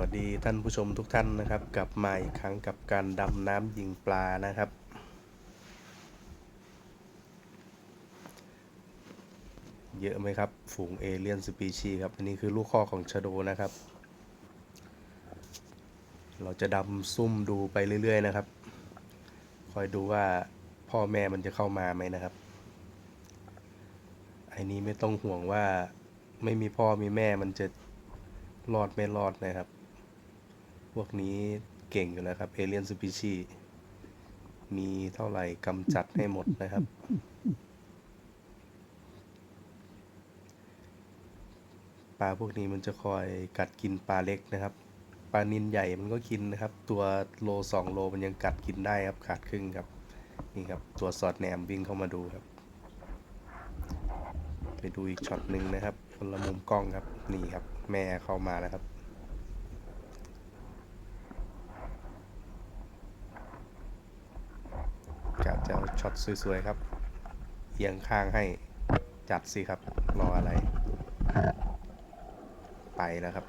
วัสดีท่านผู้ชมทุกท่านนะครับ กลับมาอีกครั้งกับการดำน้ำยิงปลานะครับ เยอะไหมครับ ฝูงเอเลียนสปีชีครับ อันนี้คือลูกข้อของชโดนะครับ เราจะดำซุ่มดูไปเรื่อย ๆ นะครับ คอยดูว่าพ่อแม่มันจะเข้ามาไหมนะครับไอ้นี้ไม่ต้องห่วงว่าไม่มีพ่อมีแม่มันจะรอดไม่รอดนะครับ พวกนี้เก่งอยู่แล้วครับเอเลียนสปีชีมีเท่าไหร่กำจัดให้หมดนะครับ ปลาพวกนี้มันจะคอยกัดกินปลาเล็กนะครับ ปลานินใหญ่มันก็กินนะครับ ตัวโลสองโลมันยังกัดกินได้ครับ ขาดครึ่งครับ นี่ครับ ตัวสอดแนมวิ่งเข้ามาดูครับ ไปดูอีกช็อตหนึ่งนะครับคนละมุมกล้องครับ นี่ครับ แม่เข้ามาแล้วครับ กะจะเอา ช็อตสวยๆครับ เอียงข้างให้จัดสิครับ รออะไร ไปแล้วครับ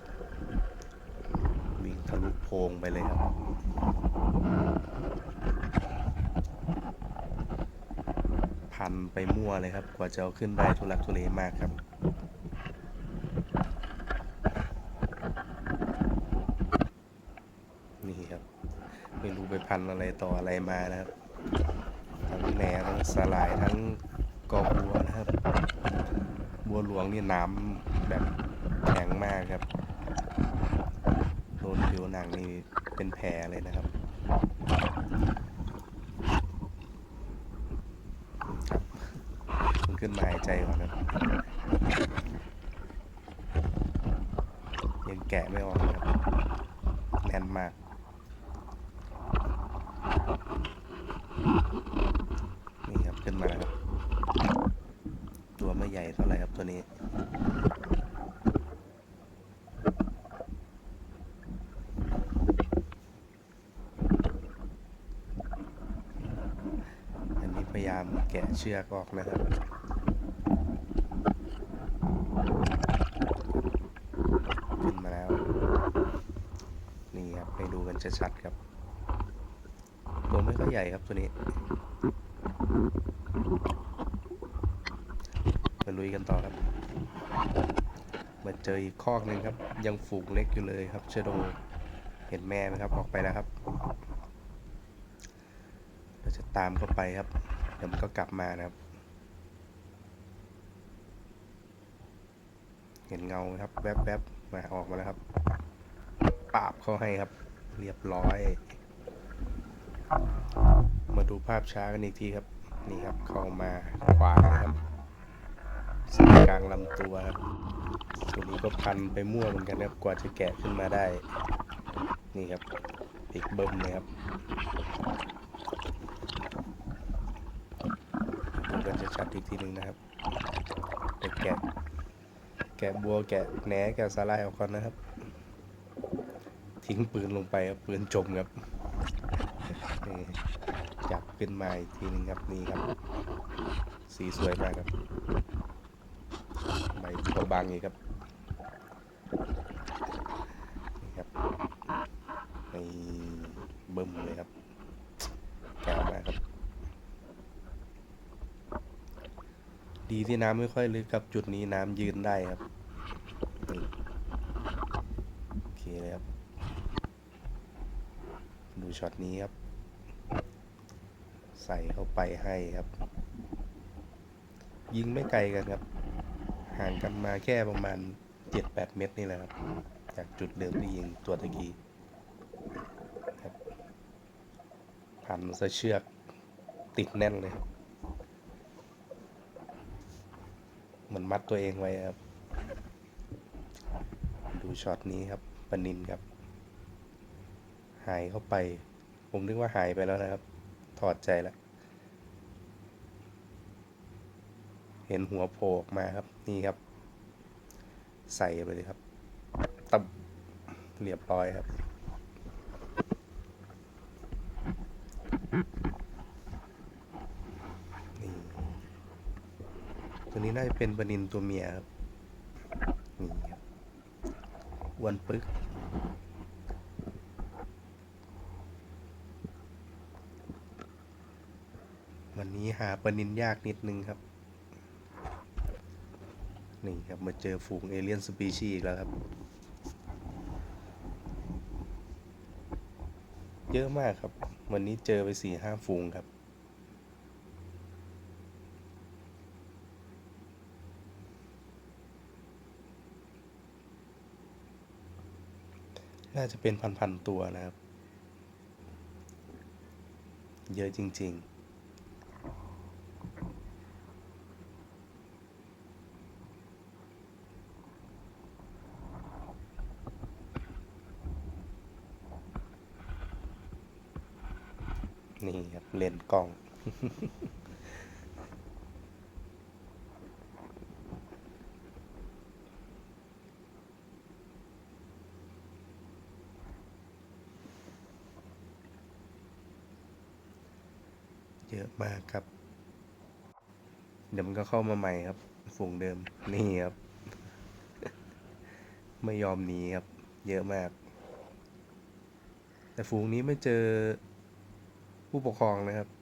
วิ่งทะลุโพงไปเลยครับ พันไปมั่วเลยครับ กว่าจะเอาขึ้นได้ทุลักทุเลมากครับนี่ครับ ไม่รู้ไปพันอะไรต่ออะไรมานะครับ แหนทั้งสลายทั้งกอบัวนะครับ บัวหลวงนี่น้ำแบบแข็งมากครับโดนผิวหนังนี่เป็นแผลเลยนะครับขึ้นมาหายใจก่อนครับ ยังแกะไม่ออกนะครับแน่นมาก นี่ครับ ขึ้นมาครับตัวไม่ใหญ่เท่าไหร่ครับตัวนี้ อันนี้พยายามแกะเชือกออกนะครับขึ้นมาแล้ว นี่ครับให้ดูกันชัดๆครับ ตัวไม่ค่อยใหญ่ครับตัวนี้ มาลุยกันต่อครับ มาเจออีกคอกหนึ่งครับ ยังฝูงเล็กอยู่เลยครับเชโดเห็นแม่ไหมครับออกไปแล้วครับ เราจะตามเข้าไปครับ เดี๋ยวมันก็กลับมานะครับ เห็นเงาไหมครับ แวบๆมาออกมาแล้วครับปราบเข้าให้ครับ เรียบร้อย มาดูภาพช้ากันอีกทีครับ นี่ครับเข้ามาขวาครับสายกลางลำตัวครับตัวนี้ก็พันไปมั่วเหมือนกันครับกว่าจะแกะขึ้นมาได้ นี่ครับอีกเบิ้มเลยครับดูกันจะชัดอีกทีหนึ่งนะครับเดี๋ยวแกะ แกะบัวแกะแหนแกะสาลายออกก่อนนะครับ ทิ้งปืนลงไปครับปืนจมครับ ขึ้นมาอีกทีนึงครับนี่ครับ สีสวยมากครับใบตัวบางอีกครับนี่ครับนี่เบิ่มเลยครับแก้วมากครับ ดีที่น้ำไม่ค่อยลึกครับจุดนี้น้ำยืนได้ครับโอเคเลยครับ ดูช็อตนี้ครับ ใส่เข้าไปให้ครับ ยิงไม่ไกลกันครับ ห่างกันมาแค่ประมาณ 7-8 เมตรนี่แหละครับ จากจุดเดิมที่ยิงตัวตะกี้ครับพันซะเชือกติดแน่นเลยครับเหมือนมัดตัวเองไว้ครับ ดูช็อตนี้ครับปนินครับ หายเข้าไป ผมนึกว่าหายไปแล้วนะครับ ถอดใจแล้ว เห็นหัวโผล่ออกมาครับ นี่ครับ ใส่ไปเลยครับ ตับเรียบร้อยครับ นี่ ตัวนี้น่าจะเป็นปลานินตัวเมียครับ นี่ครับอ้วนปึก วันนี้หา ปลานินยากนิดนึงครับ นี่ครับมาเจอฝูงเอเลียนสปีชีอีกแล้วครับ เยอะมากครับ วันนี้เจอไปสี่ห้าฝูงครับ น่าจะเป็นพันๆตัวนะครับ เยอะจริง ๆ นี่ครับ เล้อง เยอะมากครับ เดี๋ยวมันก็เข้ามาใหม่ครับ ฝูงเดิม นี่ครับ ไม่ยอมหนีครับ เยอะมาก แต่ฝูงนี้ไม่เจอผู้ปกครองนะครับ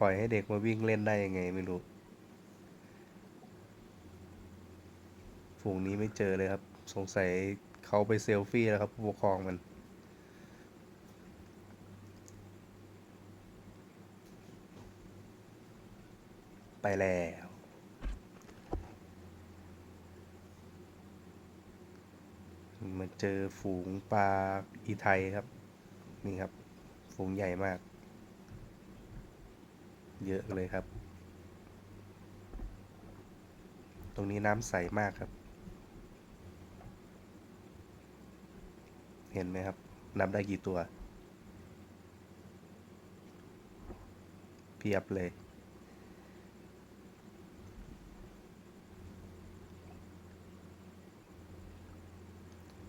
ปล่อยให้เด็กมาวิ่งเล่นได้ยังไงไม่รู้ ฝูงนี้ไม่เจอเลยครับ สงสัยเขาไปเซลฟี่แล้วครับผู้ปกครองมัน ไปแล้วมาเจอฝูงปลาอีไทยครับ นี่ครับ ฝูงใหญ่มาก เยอะเลยครับ ตรงนี้น้ำใสมากครับ เห็นไหมครับ นับได้กี่ตัว เพียบเลย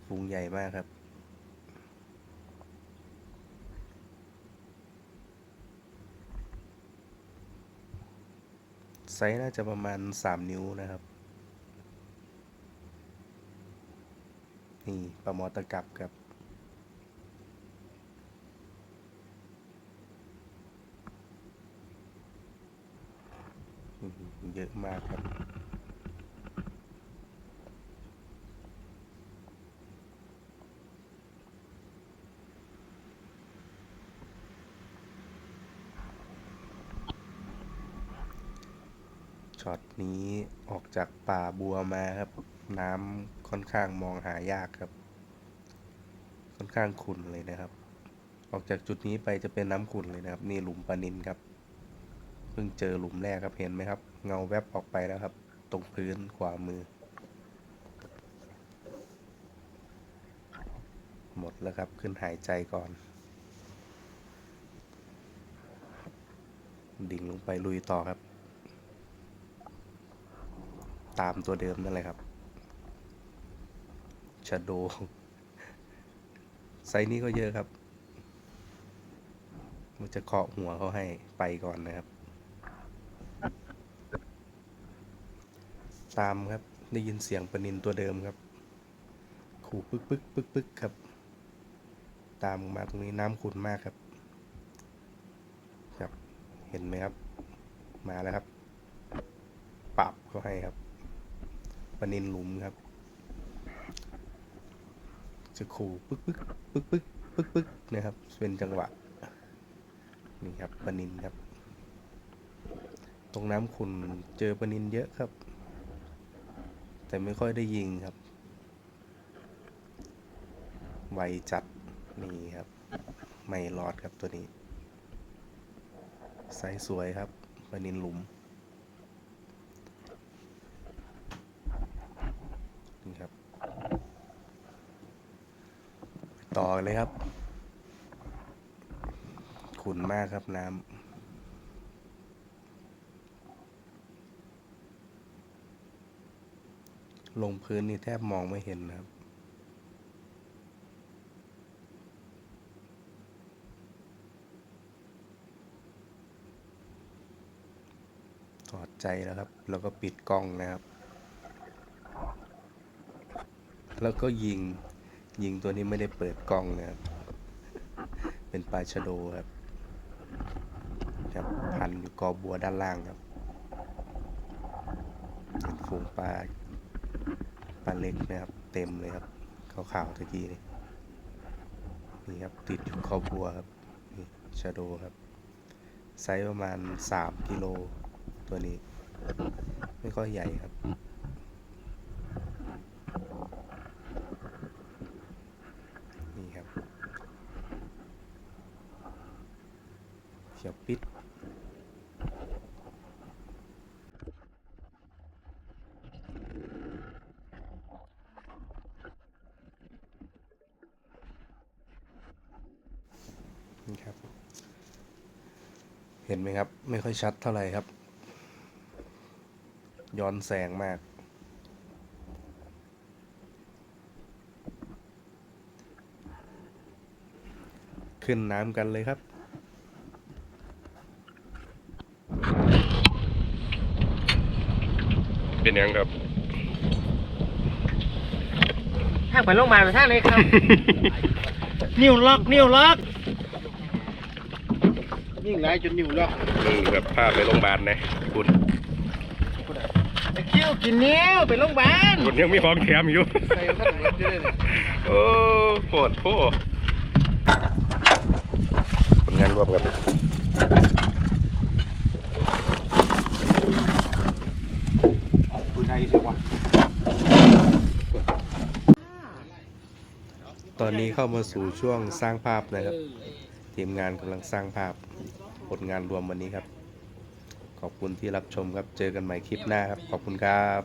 ฝูงใหญ่มากครับ ซส์น่าจะประมาณ 3 นิ้วนะครับ นี่ปลาหมอตะกับครับเยอะมากครับ ช็อตนี้ออกจากป่าบัวมาครับ น้ำค่อนข้างมองหายากครับ ค่อนข้างขุ่นเลยนะครับ ออกจากจุดนี้ไปจะเป็นน้ำขุ่นเลยนะครับ นี่หลุมปลานินครับ เพิ่งเจอหลุมแรกครับเห็นไหมครับ เงาแวบออกไปแล้วครับ ตรงพื้นขวามือ หมดแล้วครับขึ้นหายใจก่อน ดิ่งลงไปลุยต่อครับ ตามตัวเดิมนั่นแหละครับชาโดไซนี้ก็เยอะครับ มันจะเคาะหัวเขาให้ไปก่อนนะครับ ตามครับได้ยินเสียงปนินตัวเดิมครับ ขู่ปึ๊กปึ๊กปึ๊กปึ๊กครับ ตามมาตรงนี้น้ำขุ่นมากครับ ครับ เห็นไหมครับ มาแล้วครับ ปรับเขาให้ครับ ปลานินหลุมครับ จะขู่ปึ๊กปึ๊กปึ๊กปึ๊กปึ๊กปึ๊กนะครับ เป็นจังหวะ นี่ครับปลานินครับ ตรงน้ำขุ่นเจอปลานินเยอะครับ แต่ไม่ค่อยได้ยิงครับ ไวจัด นี่ครับ ไม่รอดครับตัวนี้ไซส์สวยครับปลานินหลุม นี่ครับ ต่อเลยครับ ขุ่นมากครับน้ำลงพื้นนี่แทบมองไม่เห็นนะครับ ถอดใจแล้วครับ แล้วก็ปิดกล้องนะครับ แล้วก็ยิง ยิงตัวนี้ไม่ได้เปิดกล้องนะครับ เป็นปลาชะโดครับครับพันอยู่กอบัวด้านล่างครับเห็นฝูงปลาปลาเล็กนะครับ เต็มเลยครับขาวๆตะกี้นี่นี่ครับติดอยู่กอบัวครับนี่ชาโดครับ ไซส์ประมาณ 3 กิโลตัวนี้ ไม่ค่อยใหญ่ครับ นี่ครับเขียว ปิดนี่ครับ เห็นไหมครับ ไม่ค่อยชัดเท่าไหร่ครับ ย้อนแสงมาก ขึ้นน้ำกันเลยครับ เป็นยังครับ ทางไปโรงพยาบาลไปทางไหนครับ นิ้วล็อกนิ้วล็อกยิ่งไรจนนิ้วล็อกนี่ครับพาไปโรงพยาบาลนะคุณไปคิ้วกินนิ้วไปโรงพยาบาลคุณยังมีของแถมอยู่ ใส่ท่านเล็บได้เลยโอ้โหดโพผลงานรวมกัน คุณไทยใช่ปะตอนนี้เข้ามาสู่ช่วงสร้างภาพนะครับ ทีมงานกำลังสร้างภาพผลงานรวมวันนี้ครับ ขอบคุณที่รับชมครับ เจอกันใหม่คลิปหน้าครับ ขอบคุณครับ